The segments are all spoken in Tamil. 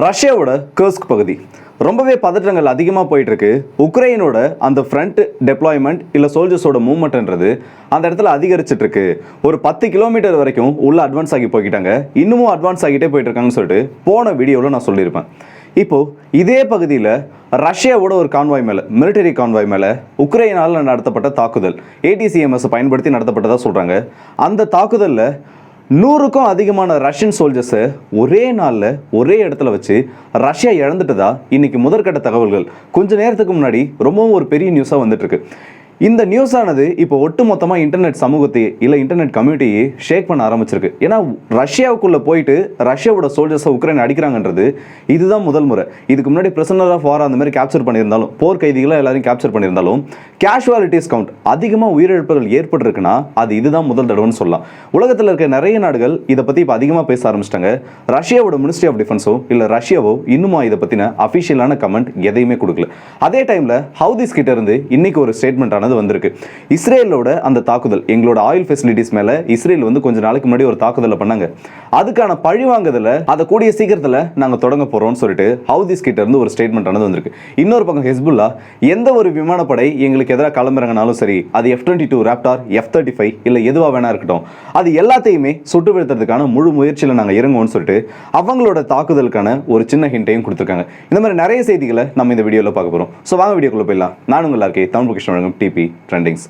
ரஷ்யாவோட கர்ஸ்க் பகுதி. ரொம்பவே பதற்றங்கள் அதிகமாக போயிட்டுருக்கு. உக்ரைனோட அந்த ஃப்ரண்ட் டெப்ளாய்மெண்ட் இல்லை சோல்ஜர்ஸோட மூவ்மெண்ட்ன்றது அந்த இடத்துல அதிகரிச்சிட்டு இருக்கு ஒரு பத்து கிலோமீட்டர் வரைக்கும் உள்ளே அட்வான்ஸ் ஆகி போய்கிட்டாங்க இன்னமும் அட்வான்ஸ் ஆகிட்டே போயிட்டு இருக்காங்கன்னு சொல்லிட்டு போன வீடியோவில் நான் சொல்லியிருப்பேன். இப்போது இதே பகுதியில் ரஷ்யாவோட ஒரு கான்வாய் மேலே மிலிட்டரி கான்வாய் மேலே உக்ரைனால் நடத்தப்பட்ட தாக்குதல் ஏடிசிஎம்எஸ் பயன்படுத்தி நடத்தப்பட்டதாக சொல்கிறாங்க அந்த தாக்குதலில் நூறுக்கும் அதிகமான ரஷ்யன் சோல்ஜர்ஸை ஒரே நாளில் ஒரே இடத்துல வச்சு ரஷ்யா இழந்துட்டதா இன்னைக்கு முதற்கட்ட தகவல்கள். கொஞ்ச நேரத்துக்கு முன்னாடி ரொம்பவும் ஒரு பெரிய நியூஸாக வந்துட்டு இருக்கு. இந்த நியூஸ் ஆனது இப்போ ஒட்டுமொத்தமாக இன்டர்நெட் சமூகத்தை இல்லை இன்டர்நெட் கம்யூனிட்டியை ஷேக் பண்ண ஆரம்பிச்சிருக்கு. ஏன்னா ரஷ்யாவுக்குள்ள போயிட்டு ரஷ்யாவோட சோல்ஜர்ஸை உக்ரைன் அடிக்கிறாங்கன்றது இதுதான் முதல் முறை. இதுக்கு முன்னாடி பிரசனர் ஆஃப் வார் அந்த மாதிரி கேப்சர் பண்ணியிருந்தாலும் போர் கைதிகளை எல்லாரையும் கேப்சர் பண்ணியிருந்தாலும் கேஷுவாலிட்டிஸ் கவுண்ட் அதிகமாக உயிரிழப்புகள் ஏற்பட்டிருக்குன்னா அது இதுதான் முதல் தடவைன்னு சொல்லலாம். உலகத்தில் இருக்க நிறைய நாடுகள் இதை பற்றி இப்போ அதிகமாக பேச ஆரம்பிச்சிட்டாங்க. ரஷ்யாவோட மினிஸ்ட்ரி ஆஃப் டிஃபென்ஸோ இல்லை ரஷ்யாவோ இன்னுமா இதை பற்றின அஃபிஷியலான கமெண்ட் எதையுமே கொடுக்கல. அதே டைமில் ஹவுதிஸ் கிட்ட இருந்து இன்னைக்கு ஒரு ஸ்டேட்மெண்ட் ஆனது வந்திருக்கு. இஸ்ரேலோட அந்த தாக்குதல் எங்களோட ஆயில் ஃபெசிலிட்டிஸ் மேலே இஸ்ரேல் வந்து கொஞ்ச நாளைக்கு முன்னாடி ஒரு தாக்குதலை பண்ணாங்க. அதுக்கான பழி வாங்குதல அதை கூடிய சீக்கிரத்தில் நாங்கள் தொடங்க போகிறோம்னு சொல்லிட்டு ஹவுதிஸ் கிட்ட இருந்து ஒரு ஸ்டேட்மெண்ட் ஆனது வந்திருக்கு. இன்னொரு பக்கம் ஹெஸ்புல்லா எந்த ஒரு விமானப்படை எங்களுக்கு எதிராக களமிறங்கினாலும் சரி அது F twenty two Raptor F thirty five இல்லை எதுவாக வேணா இருக்கட்டும் அது எல்லாத்தையுமே சுட்டு வீழ்த்துறதுக்கான முழு முயற்சியில் நாங்கள் இறங்குவோம்னு சொல்லிட்டு அவங்களோட தாக்குதலுக்கான ஒரு சின்ன ஹிண்டையும் கொடுத்துருக்காங்க. இந்த மாதிரி நிறைய செய்திகளை நம்ம இந்த வீடியோவில் பார்க்க போகிறோம் ஸோ வாங்க வீடியோக்குள்ள போயிடலாம். நான் உங்கள் இருக்கே தமிழ் கிருஷ்ணன் டிபி ട്രെൻഡിങ്സ്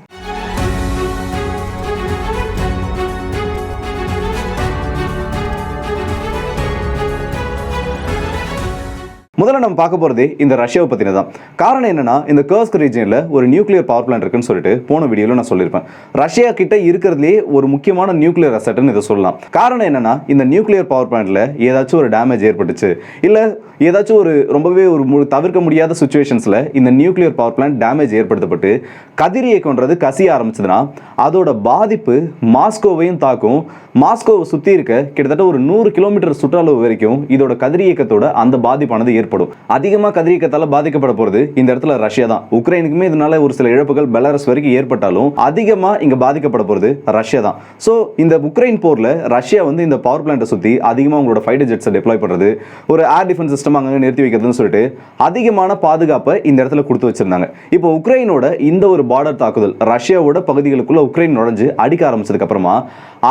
முதல்ல நம்ம பார்க்க போகிறது இந்த ரஷ்யாவை பற்றின தான் காரணம் என்னென்னா இந்த கர்ஸ்க் ரீஜனில் ஒரு நியூக்ளியர் பவர் பிளான்ட் இருக்குன்னு சொல்லிட்டு போன வீடியோவில் நான் சொல்லியிருப்பேன். ரஷ்யா கிட்ட இருக்கிறதுலே ஒரு முக்கியமான நியூக்ளியர் அசட்னு இதை சொல்லலாம். காரணம் என்னென்னா இந்த நியூக்ளியர் பவர் பிளான்ட்ல ஏதாச்சும் ஒரு டேமேஜ் ஏற்பட்டுச்சு. இல்லை ஏதாச்சும் ஒரு ரொம்பவே ஒரு மு- தவிர்க்க முடியாத சுச்சுவேஷன்ஸில் இந்த நியூக்ளியர் பவர் பிளான்ட் டேமேஜ் ஏற்படுத்தப்பட்டு கதிரியக்கம்ன்றது கசிய ஆரம்பிச்சதுன்னா அதோட பாதிப்பு மாஸ்கோவையும் தாக்கும். மாஸ்கோவை சுற்றி இருக்க கிட்டத்தட்ட ஒரு நூறு கிலோமீட்டர் சுற்றளவு வரைக்கும் இதோட கதிரியக்கத்தோட அந்த பாதிப்பானது ஏற்படும் அதிகமாக கதிரியக்கத்தால் பாதிக்கப்பட போகிறது இந்த இடத்துல ரஷ்யா தான். உக்ரைனுக்குமே இதனால ஒரு சில இழப்புகள் பெலாரஸ் வரைக்கும் ஏற்பட்டாலும் அதிகமாக இங்கே பாதிக்கப்பட போகிறது ரஷ்யா தான். ஸோ இந்த உக்ரைன் போரில் ரஷ்யா வந்து இந்த பவர் பிளான்ட்டை சுற்றி அதிகமாக உங்களோட ஃபைட்டர் ஜெட்ஸை டெப்ளாய் பண்ணுறது ஒரு ஏர் டிஃபென்ஸ் சிஸ்டம் அங்கே நிறுத்தி வைக்கிறதுன்னு சொல்லிட்டு அதிகமான பாதுகாப்பை இந்த இடத்துல கொடுத்து வச்சிருந்தாங்க. இப்போ உக்ரைனோட இந்த ஒரு பார்டர் தாக்குதல் ரஷ்யாவோட பகுதிகளுக்குள்ள உக்ரைன் நுழைஞ்சு அடிக்க ஆரம்பிச்சதுக்கு அப்புறமா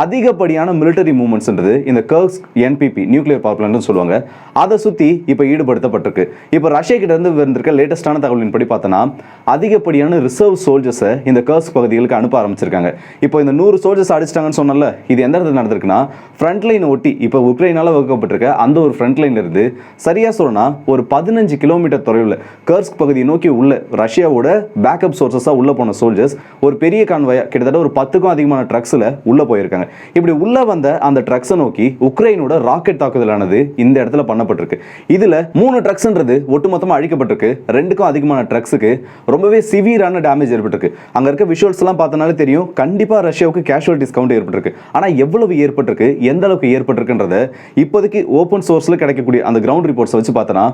அதிகப்படியான மிலிட்டரி மூவ்மெண்ட்ஸ்ன்றது இந்த கர்ஸ் என்பிபி நியூக்ளியர் பவர் பிளான்ட்னு சொல்லுவாங்க. அதை சுற்றி இப்போ ஈடுபடுத்தப்பட்டிருக்கு இப்போ ரஷ்யா கிட்ட இருந்து வந்திருக்க லேட்டஸ்டான தகவலின் படி பார்த்தோன்னா அதிகப்படியான ரிசர்வ் சோல்ஜர்ஸை இந்த கர்ஸ் பகுதிகளுக்கு அனுப்ப ஆரம்பிச்சிருக்காங்க. இப்போ இந்த நூறு சோல்ஜர்ஸ் அடிச்சிட்டாங்கன்னு சொன்னல இது எந்த இடத்துல நடந்திருக்குன்னா ஃப்ரண்ட் லைன் ஒட்டி இப்போ உக்ரைனால வகுக்கப்பட்டிருக்க அந்த ஒரு ஃப்ரண்ட் லைன்ல இருந்து சரியா சொல்லணும்னா ஒரு பதினஞ்சு கிலோமீட்டர் தொலைவில் கர்ஸ்க் பகுதியை நோக்கி உள்ள ரஷ்யாவோட பேக்கப் சோர்சஸாக உள்ள போன சோல்ஜர்ஸ் ஒரு பெரிய கான்வாயா கிட்டத்தட்ட ஒரு பத்துக்கும் அதிகமான ட்ரக்ஸில் உள்ள போயிருக்காங்க. இப்படி உள்ள வந்த அந்த ட்ரக்ஸை நோக்கி உக்ரைனோட ராக்கெட் தாக்குதலானது இந்த இடத்துல பண்ணப்பட்டிருக்கு. இதுல மூணு ட்ரக்ஸ்ன்றது ஒட்டுமொத்தமாக அழிக்கப்பட்டிருக்கு. ரெண்டுக்கும் அதிகமான ட்ரக்ஸுக்கு ரொம்பவே சிவியரான டேமேஜ் ஏற்பட்டிருக்கு. அங்கே இருக்க விஷுவல்ஸ்லாம் பார்த்தனாலே தெரியும். கண்டிப்பாக ரஷ்யாவுக்கு கேஷுவல் டிஸ்கவுண்ட் ஏற்பட்டிருக்கு. ஆனால் எவ்வளவு ஏற்பட்டிருக்கு? எந்த அளவுக்கு ஏற்பட்டிருக்குன்றத இப்போதைக்கு ஓப்பன் சோர்ஸில் கிடைக்கக்கூடிய அந்த கிரவுண்ட் ரிப்போர்ட்ஸை வச்சு பார்த்தோன்னா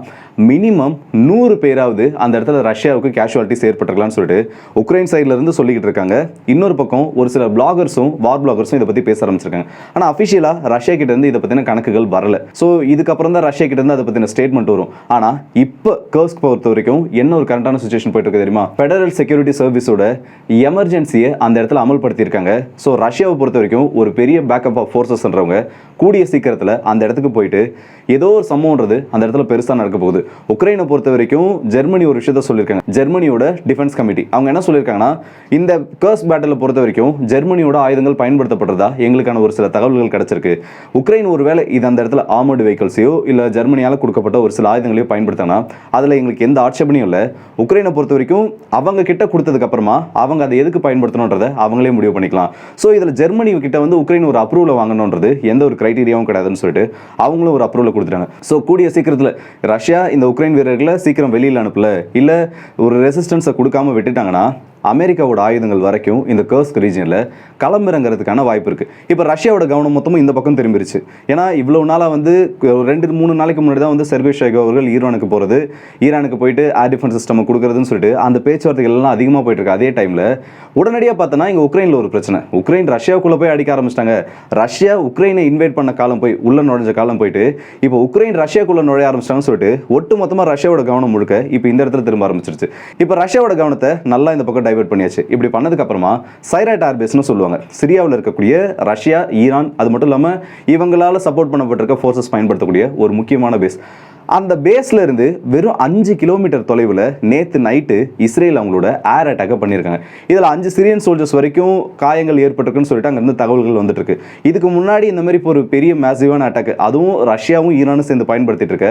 மினிமம் நூறு பேராவது அந்த இடத்துல ரஷ்யாவுக்கு கேஷுவாலிட்டிஸ் ஏற்பட்டிருக்கலாம்னு சொல்லிட்டு உக்ரைன் சைடுல இருந்து சொல்லிக்கிட்டு இருக்காங்க. இன்னொரு பக்கம் ஒரு சில பிளாகர்ஸும் வார் பிளாகர்ஸும் இதை பற்றி பேச ஆரம்பிச்சிருக்காங்க. ஆனால் அஃபிஷியலாக ரஷ்யா கிட்டேருந்து இதை பற்றின கணக்குகள் வரல. ஸோ இதுக்கப்புறம் தான் ரஷ்யா கிட்டேருந்து அதை பற்றின ஸ்டேட்மெண்ட் வரும். ஆனால் இப்போ கர்ஸ்க் பொறுத்த வரைக்கும் என்ன ஒரு கரண்டான சுச்சுவேஷன் போயிட்டு இருக்கு தெரியுமா? ஃபெடரல் செக்யூரிட்டி சர்வீஸோட எமர்ஜென்சியை அந்த இடத்துல அமல்படுத்தியிருக்காங்க. ஸோ ரஷ்யாவை பொறுத்த வரைக்கும் ஒரு பெரிய பேக்கப் ஆஃப் ஃபோர்ஸஸ்ன்றவங்க கூடிய சீக்கிரத்தில் அந்த இடத்துக்கு போயிட்டு ஏதோ ஒரு சம்பவம்ன்றது அந்த இடத்துல பெருசாக நடக்க போகுது. உக்ரைனை பொறுத்த வரைக்கும் ஜெர்மனி ஒரு விஷயத்த சொல்லியிருக்காங்க. ஜெர்மனியோட டிஃபென்ஸ் கமிட்டி அவங்க என்ன சொல்லியிருக்காங்கன்னா இந்த கர்ஸ் பேட்டில் பொறுத்த வரைக்கும் ஜெர்மனியோட ஆயுதங்கள் பயன்படுத்தப்படுறதா எங்களுக்கான ஒரு சில தகவல்கள் கிடைச்சிருக்கு. உக்ரைன் ஒருவேளை இது அந்த இடத்துல ஆர்மர்டு வெஹிக்கல்ஸையோ இல்லை ஜெர்மனியால் கொடுக்கப்பட்ட ஒரு சில ஆயுதங்களையும் பயன்படுத்தினா அதில் எங்களுக்கு எந்த ஆட்சேபனையும் இல்லை. உக்ரைனை பொறுத்த வரைக்கும் அவங்க கிட்ட கொடுத்ததுக்கு அப்புறமா அவங்க அதை எதுக்கு பயன்படுத்தணுன்றதை அவங்களே முடிவு பண்ணிக்கலாம். ஸோ இதில் ஜெர்மனி கிட்ட வந்து உக்ரைன் ஒரு அப்ரூவல் வாங்கணுன்றது எந்த ஒரு கிரைட்டீரியாவும் கிடையாதுன்னு சொல்லிட்டு அவங்களும் ஒரு அப்ரூவல் கொடுத்துட்டாங்க. ஸோ கூடிய சீக்கிரத்தில் ரஷ்யா இந்த உக்ரைன் வீரர்களை சீக்கிரம் வெளியில் அனுப்பல. இல்லை ஒரு ரெசிஸ்டன்ஸை கொடுக்காம விட்டுட்டாங்கன்னா அமெரிக்காவோட ஆயுதங்கள் வரைக்கும் இந்த கர்ஸ்க் ரீஜனில் களமிறங்கிறதுக்கான வாய்ப்பு இருக்குது இப்போ ரஷ்யாவோட கவனம் மொத்தமும் இந்த பக்கம் திரும்பிருச்சு. ஏன்னா இவ்வளோ நாளாக வந்து ரெண்டு மூணு நாளைக்கு முன்னாடி தான் வந்து சர்வே ஷேகோ அவர்கள் ஈரானுக்கு போகிறது ஈரானுக்கு போயிட்டு ஏர் டிஃபென்ஸ் சிஸ்டம் கொடுக்குறதுன்னு சொல்லிட்டு அந்த பேச்சுவார்த்தைகள் எல்லாம் அதிகமாக போயிட்டுருக்கு அதே டைமில் உடனடியாக பார்த்தோன்னா இங்கே உக்ரைனில் ஒரு பிரச்சனை. உக்ரைன் ரஷ்யாவுக்குள்ளே போய் அடிக்க ஆரம்பிச்சிட்டாங்க. ரஷ்யா உக்ரைனை இன்வைட் பண்ண காலம் போய் உள்ள நுழைஞ்ச காலம் போயிட்டு இப்போ உக்ரைன் ரஷ்யாக்குள்ளே நுழைய ஆரம்பிச்சிட்டாங்கன்னு சொல்லிட்டு ஒட்டு மொத்தமாக ரஷ்யாவோட கவனம் முழுக்க இப்போ இந்த இடத்துல திரும்ப ஆரம்பிச்சிருச்சு. இப்போ ரஷ்யாவோட கவனத்தை நல்லா இந்த பக்கம் டைவெர்ட் பண்ணியாச்சு. இப்படி பண்ணதுக்கு அப்புறமா சைராட் சொல்லுவாங்க. சிரியாவில் இருக்கக்கூடிய ரஷ்யா ஈரான் அது மட்டும் இல்லாமல் இவங்களால சப்போர்ட் பண்ணப்பட்டிருக்க ஃபோர்ஸஸ் பயன்படுத்தக்கூடிய ஒரு முக்கியமான பேஸ் அந்த பேஸ்ல இருந்து வெறும் அஞ்சு கிலோமீட்டர் தொலைவில் நேற்று நைட்டு இஸ்ரேல் அவங்களோட ஏர் அட்டாக்கை பண்ணியிருக்காங்க. இதில் அஞ்சு சிரியன் சோல்ஜர்ஸ் வரைக்கும் காயங்கள் ஏற்பட்டிருக்குன்னு சொல்லிட்டு அங்கேருந்து தகவல்கள் வந்துட்டு இருக்கு இதுக்கு முன்னாடி இந்த மாதிரி இப்போ ஒரு பெரிய மேசிவான அட்டாக் அதுவும் ரஷ்யாவும் ஈரானும் சேர்ந்து பயன்படுத்திட்டு இருக்க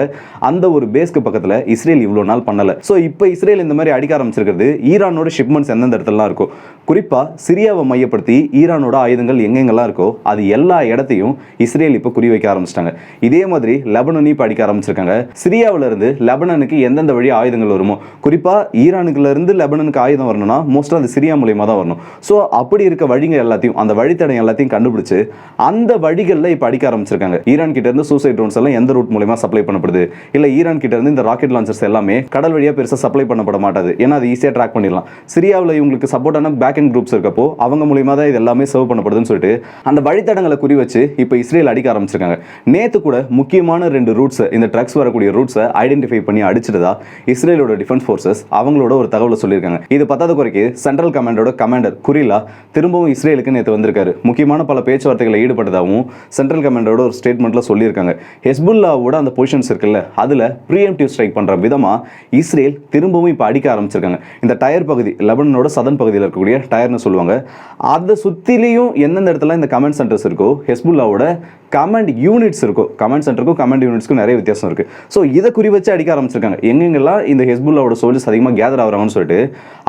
அந்த ஒரு பேஸ்க்கு பக்கத்தில் இஸ்ரேல் இவ்வளோ நாள் பண்ணலை. ஸோ இப்போ இஸ்ரேல் இந்த மாதிரி அடிக்க ஆரம்பிச்சிருக்கிறது ஈரானோட ஷிப்மெண்ட்ஸ் எந்தெந்த இடத்துலலாம் இருக்கும் குறிப்பாக சிரியாவை மையப்படுத்தி ஈரானோட ஆயுதங்கள் எங்கெங்கெல்லாம் இருக்கோ அது எல்லா இடத்தையும் இஸ்ரேல் இப்போ குறி வைக்க ஆரம்பிச்சிட்டாங்க. இதே மாதிரி லெபனனையும் இப்போ அடிக்க ஆரம்பிச்சிருக்காங்க. சிரியாவுல இருந்து லெபனனுக்கு எந்தெந்த வழி ஆயுதங்கள் வருமோ? குறிப்பாக ஈரானுக்குல இருந்து லெபனனுக்கு ஆயுதம் வரணும்னா மோஸ்ட்டாக அது சிரியா மூலியமா தான் வரணும். ஸோ அப்படி இருக்க வழிங்க எல்லாத்தையும் அந்த வழித்தடம் எல்லாத்தையும் கண்டுபிடிச்சு அந்த வழிகளில் இப்போ அடிக்க ஆரம்பிச்சிருக்காங்க. ஈரான் கிட்ட இருந்து சூசைட் ட்ரோன்ஸ் எல்லாம் எந்த ரூட் மூலியமா சப்ளை பண்ணப்படுது? இல்லை ஈரான் கிட்ட இருந்து இந்த ராக்கெட் லான்ச்சர்ஸ் எல்லாமே கடல் வழியாக பெருசாக சப்ளை பண்ணப்பட மாட்டாது. ஏன்னா அது ஈஸியாக ட்ராக் பண்ணிடலாம். சிரியாவில் இவங்களுக்கு சப்போர்ட்டான பேக் அண்ட் குரூப்ஸ் இருக்கப்போ அவங்க மூலியமா தான் இது எல்லாமே சர்வ் பண்ணப்படுதுன்னு சொல்லிட்டு அந்த வழித்தடங்களை குறி வச்சு இப்போ இஸ்ரேல் அடிக்க ஆரம்பிச்சிருக்காங்க. நேத்து கூட முக்கியமான ரெண்டு ரூட்ஸ் இந்த ட்ரக்ஸ் வரக்கூடிய ரூட்ஸை ஐடென்டிஃபை பண்ணி அடிச்சிட்டதா இஸ்ரேலோட டிஃபென்ஸ் ஃபோர்ஸஸ் அவங்களோட ஒரு தகவலை சொல்லியிருக்காங்க. இது பத்தாத குறைக்கு சென்ட்ரல் கமாண்டோட கமாண்டர் குரிலா திரும்பவும் இஸ்ரேலுக்கு நேற்று வந்திருக்காரு. முக்கியமான பல பேச்சுவார்த்தைகளை ஈடுபட்டதாகவும் சென்ட்ரல் கமாண்டோட ஒரு ஸ்டேட்மெண்ட்டில் சொல்லியிருக்காங்க. ஹெஸ்புல்லாவோட அந்த பொசிஷன்ஸ் இருக்குல்ல அதில் ப்ரீஎம்டிவ் ஸ்ட்ரைக் பண்ணுற விதமாக இஸ்ரேல் திரும்பவும் இப்போ அடிக்க ஆரம்பிச்சிருக்காங்க. இந்த டயர் பகுதி லெபனனோட சதன் பகுதியில் இருக்கக்கூடிய டயர்னு சொல்லுவாங்க. அதை சுற்றிலையும் எந்தெந்த இடத்துல இந்த கமெண்ட் சென்டர்ஸ் இருக்கோ ஹெஸ்புல்லாவோட கமெண்ட் யூனிட்ஸ் இருக்கும். கமெண்ட் சென்டருக்கும் கமெண்ட் யூனிட்ஸ்க்கும் நிறைய வித்தியாசம் இருக்குது ஸோ இதை குறி வச்சு அடிக்க ஆரம்பிச்சிருக்காங்க. எங்கெங்கெல்லாம் இந்த ஹெஸ்புல்லாவோட சோல்ஜர்ஸ் அதிகமாக கேதர் ஆகிறாங்கன்னு சொல்லிட்டு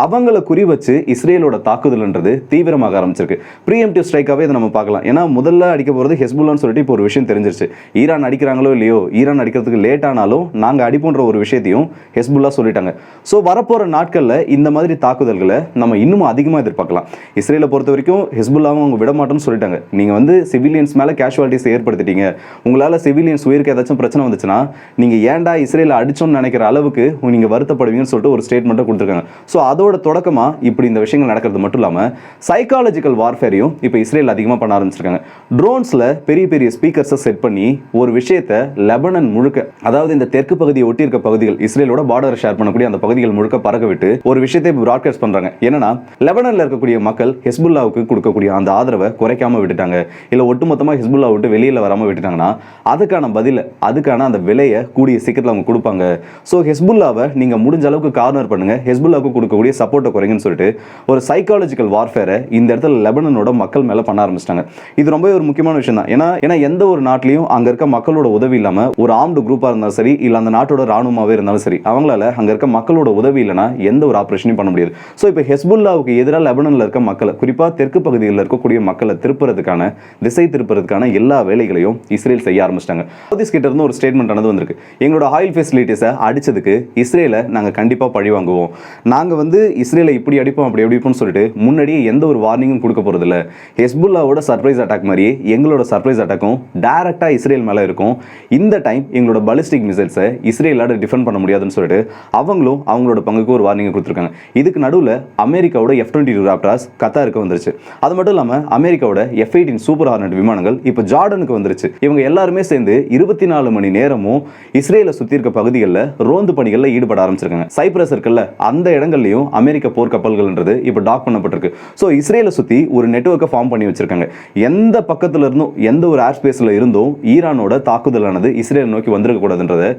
அவங்கள குறி வச்சு இஸ்ரேலோட தாக்குதல்ன்றது தீவிரமாக ஆரம்பிச்சிருக்கு. ப்ரீஎம்டிவ் ஸ்ட்ரைக்காகவே இதை நம்ம பார்க்கலாம். ஏன்னா முதல்ல அடிக்க போகிறது ஹெஸ்புல்லான்னு சொல்லிட்டு இப்போ ஒரு விஷயம் தெரிஞ்சிருச்சு. ஈரான் அடிக்கிறாங்களோ இல்லையோ ஈரான் அடிக்கிறதுக்கு லேட் ஆனாலும் நாங்கள் அடிப்போன்ற ஒரு விஷயத்தையும் ஹெஸ்புல்லா சொல்லிட்டாங்க. ஸோ வரப்போகிற நாட்களில் இந்த மாதிரி தாக்குதல்களை நம்ம இன்னும் அதிகமாக எதிர்பார்க்கலாம். இஸ்ரேலை பொறுத்த வரைக்கும் ஹெஸ்புல்லாவும் அவங்க விட மாட்டோம்னு சொல்லிட்டாங்க. நீங்கள் வந்து சிவிலியன்ஸ் மேலே கேஷுவாலிட்டிஸ் ஏற்படுத்திட்டீங்க. உங்களால் சிவிலியன்ஸ் உயிருக்கு ஏதாச்சும் பிரச்சனை வந்துச்சுன்னா நீங்கள் ஏன்டா இஸ்ரேலில் அடிச்சோம்னு நினைக்கிற அளவுக்கு நீங்கள் வருத்தப்படுவீங்கன்னு சொல்லிட்டு ஒரு ஸ்டேட்மெண்ட்டை கொடுத்துருக்காங்க. ஸோ அதோட தொடக்கமாக இப்படி இந்த விஷயங்கள் நடக்கிறது மட்டும் இல்லாமல் சைக்காலஜிக்கல் வார்ஃபேரையும் இப்போ இஸ்ரேல் அதிகமாக பண்ண ஆரம்பிச்சிருக்காங்க. ட்ரோன்ஸில் பெரிய பெரிய ஸ்பீக்கர்ஸை செட் பண்ணி ஒரு விஷயத்தை லெபனன் முழுக்க அதாவது இந்த தெற்கு பகுதியை ஒட்டி இருக்க பகுதிகள் இஸ்ரேலோட பார்டரை ஷேர் பண்ணக்கூடிய அந்த பகுதிகள் முழுக்க பறக்க விட்டு ஒரு விஷயத்தை ப்ராட்காஸ்ட் பண்ணுறாங்க என்னன்னா லெபனனில் இருக்கக்கூடிய மக்கள் ஹெஸ்புல்லாவுக்கு கொடுக்கக்கூடிய அந்த ஆதரவை குறைக்காம விட்டுட்டாங்க. இல்லை ஒட்டுமொத்தமாக ஹெஸ்புல்லா விட்டு வெளியில் வராம விட்டுட்டாங்கன்னா அதுக்கான பதில் அதுக்கான அந்த விலையை கூடிய சீக்கிரத்தில் அவங்க கொடுப்பாங்க. ஸோ ஹெஸ்புல்லாவை நீங்கள் முடிஞ்ச அளவுக்கு கார்னர் பண்ணுங்க. ஹெஸ்புல்லாவுக்கு கொடுக்கக்கூடிய சப்போர்ட்டை குறைங்கன்னு சொல்லிட்டு ஒரு சைக்காலஜிக்கல் வார்ஃபேரை இந்த இடத்துல லெபனனோட மக்கள் மேலே பண்ண ஆரம்பிச்சிட்டாங்க. இது ரொம்பவே ஒரு முக்கியமான விஷயம் தான். ஏன்னா ஏன்னா எந்த ஒரு நாட்டிலையும் அங்கே இருக்க மக்களோட உதவி இல்லாமல் ஒரு ஆம்டு குரூப்பாக இருந்தாலும் சரி இல்லை அந்த நாட்டோட ராணுவமாகவே இருந்தாலும் சரி அவங்களால அங்கே இருக்க மக்களோட உதவி இல்லைன்னா எந்த ஒரு ஆப்ரேஷனையும் பண்ண முடியாது. ஸோ இப்போ ஹெஸ்புல்லாவுக்கு எதிராக லெபனனில் இருக்க மக்களை குறிப்பாக தெற்கு பகுதிகளில் இருக்கக்கூடிய மக்களை திருப்புறதுக்கான திசை திருப்புறதுக்கான எல்லா வேலைகளையும் இஸ்ரேல் செய்ய ஆரம்பிச்சிட்டாங்க. ஹவுதிஸ் கிட்ட இருந்து ஒரு ஸ்டேட்மெண்ட் ஆனது வந்திருக்கு. எங்களோட ஆயில் ஃபெசிலிட்டிஸை அடிச்சதுக்கு இஸ்ரேலை நாங்கள் கண்டிப்பாக பழி வாங்குவோம். நாங்கள் வந்து இஸ்ரேலை இப்படி அடிப்போம் அப்படி அடிப்போம்னு சொல்லிட்டு முன்னாடியே எந்த ஒரு வார்னிங்கும் கொடுக்க போகிறதில்ல ஹெஸ்புல்லாவோட சர்ப்ரைஸ் அட்டாக் மாதிரி எங்களோட சர்ப்ரைஸ் அட்டாக்கும் டைரக்டாக இஸ்ரேல் மேலே இருக்கும். இந்த டைம் எங்களோட பலிஸ்டிக் மிசைல்ஸை இஸ்ரேலோட டிஃபெண்ட் பண்ண முடியாதுன்னு சொல்லிட்டு அவங்களும் அவங்களோட பங்குக்கு ஒரு வார்னிங் கொடுத்துருக்காங்க. இதுக்கு நடுவில் அமெரிக்காவோட எஃப் டுவெண்ட்டி டூ ராப்டாஸ் கத்தாருக்கு வந்துருச்சு. அது மட்டும் இல்லாமல் அமெரிக்காவோட எஃப் எயிட்டின் சூப்பர் ஹார்னட் விமானங்கள் இப்போ ஜார்டனுக்கு வந்துருச்சு. இவங்க எல்லாருமே சேர்ந்து இருபத்தி நாலு மணி நேரமும் இஸ்ரேலை சுற்றி இருக்க பகுதிகளில் ரோந்து பணிகளில் ஈடுபட ஆரம்பிச்சிருக்காங்க. சைப்ரஸ் இருக்குல்ல அந்த இடங்கள்லையும் அமெரிக்க போர்க்கப்பல்கள்ன்றது இப்போ டாக் பண்ணப்பட்டிருக்கு. ஸோ இஸ்ரேலை சுற்றி ஒரு நெட்ஒர்க்கை ஃபார்ம் பண்ணி வச்சிருக்காங்க. எந்த பக்கத்துல இருந்தும் எந்த ஒரு ஏர் ஸ்பேஸில் இருந்தும் ஈரானோட தாக்குதலானது இஸ்ரேல் நோக்கி வந்திருக்க கூடாதுன்றதை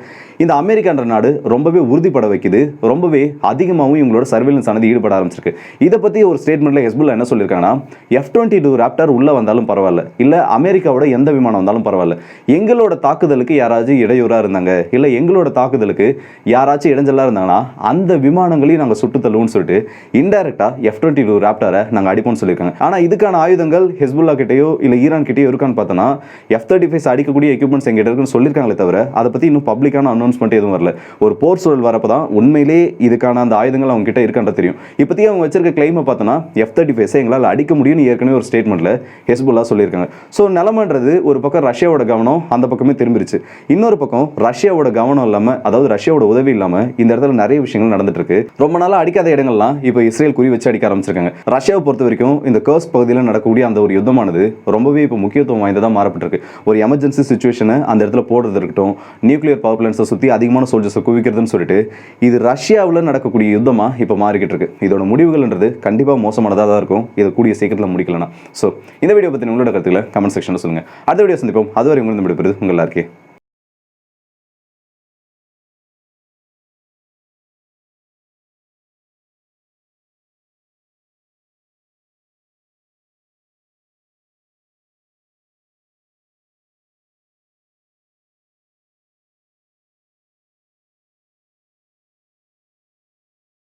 இந்த அமெரிக்கான்ற நாடு ரொம்பவே உறுதிப்பட வைக்குது. ரொம்பவே அதிகமாகவும் இவங்களோட சர்வேலன்ஸ் ஆனது ஈடுபட ஆரம்பிச்சிருக்கு. இதை பற்றி ஒரு ஸ்டேட்மெண்ட்ல ஹெஸ்புல்லா என்ன சொல்லியிருக்காங்கன்னா எஃப் டுவெண்ட்டி டூ ராப்டர் உள்ள வந்தாலும் பரவாயில்ல. இல்லை அமெரிக்காவோட எந்த எந்த விமானம் வந்தாலும் பரவாயில்ல. எங்களோட தாக்குதலுக்கு யாராச்சும் இடையூறாக இருந்தாங்க? இல்லை எங்களோட தாக்குதலுக்கு யாராச்சும் இடைஞ்சலாக இருந்தாங்கன்னா அந்த விமானங்களையும் நாங்கள் சுட்டு சொல்லிட்டு இன்டெரக்டாக எஃப் டுவெண்ட்டி டூ ராப்டாரை நாங்கள் அடிப்போம்னு சொல்லியிருக்காங்க. ஆனால் இதுக்கான ஆயுதங்கள் ஹெஸ்புல்லா கிட்டேயோ இல்லை ஈரான் கிட்டேயோ இருக்கான்னு பார்த்தோன்னா எஃப் தேர்ட்டி ஃபைவ் அடிக்கக்கூடிய எக்யூப்மெண்ட்ஸ் எங்கிட்ட இருக்குன்னு சொல்லியிருக்காங்களே தவிர அதை பற்றி இன்னும் பப்ளிக்கான அனௌன்ஸ்மெண்ட் எதுவும் வரல. ஒரு போர் சூழல் வரப்போ தான் உண்மையிலே இதுக்கான அந்த ஆயுதங்கள் அவங்க கிட்ட இருக்கான்ற தெரியும். இப்போதையும் அவங்க வச்சிருக்க கிளைமை பார்த்தோன்னா எஃப் தேர்ட்டி ஃபைவ் எங்களால் அடிக்க முடியும்னு ஏற்கனவே ஒரு ஸ்டேட்மெண்ட்டில் ஹெஸ்புல்லா சொல்லியிருக்காங்க. ஸோ நிலமன்றது ஒரு பக்கம் ரஷ்யாவோட கவனம் அந்த பக்கமே திரும்பிருச்சு. இன்னொரு பக்கம் ரஷ்யாவோட கவனம் இல்லாமல் அதாவது ரஷ்யாவோட உதவி இல்லாமல் இந்த இடத்துல நிறைய விஷயங்கள் நடந்துட்டு இருக்கு ரொம்ப நாளாக அடிக்காத இடங்கள்லாம் இப்போ இஸ்ரேல் குறி வச்சு அடிக்க ஆரம்பிச்சிருக்காங்க. ரஷ்யாவை பொறுத்த வரைக்கும் இந்த கர்ஸ் பகுதியில் நடக்கக்கூடிய அந்த ஒரு யுத்தமானது ரொம்பவே இப்போ முக்கியத்துவம் வாய்ந்ததாக மாறப்பட்டிருக்கு. ஒரு எமர்ஜென்சி சுச்சுவேஷனை அந்த இடத்துல போடுறது இருக்கட்டும் நியூக்ளியர் பவர் பிளான்ஸை சுற்றி அதிகமான சோல்ஜர்ஸை குவிக்கிறதுன்னு சொல்லிட்டு இது ரஷ்யாவில் நடக்கக்கூடிய யுத்தமாக இப்போ மாறிக்கிட்டு இருக்கு இதோட முடிவுகள்ன்றது கண்டிப்பாக மோசமானதாக தான் இருக்கும். இதை கூடிய சீக்கிரத்தில் முடிக்கலனா. ஸோ இந்த வீடியோ பற்றி உங்களோட கருத்துக்களை கமெண்ட் செக்ஷனில் சொல்லுங்கள் அடுத்த வீடியோ சந்திப்போம். அதுவரை உங்களுக்கு விடுபடுறது உங்கள் எல்லாருக்கே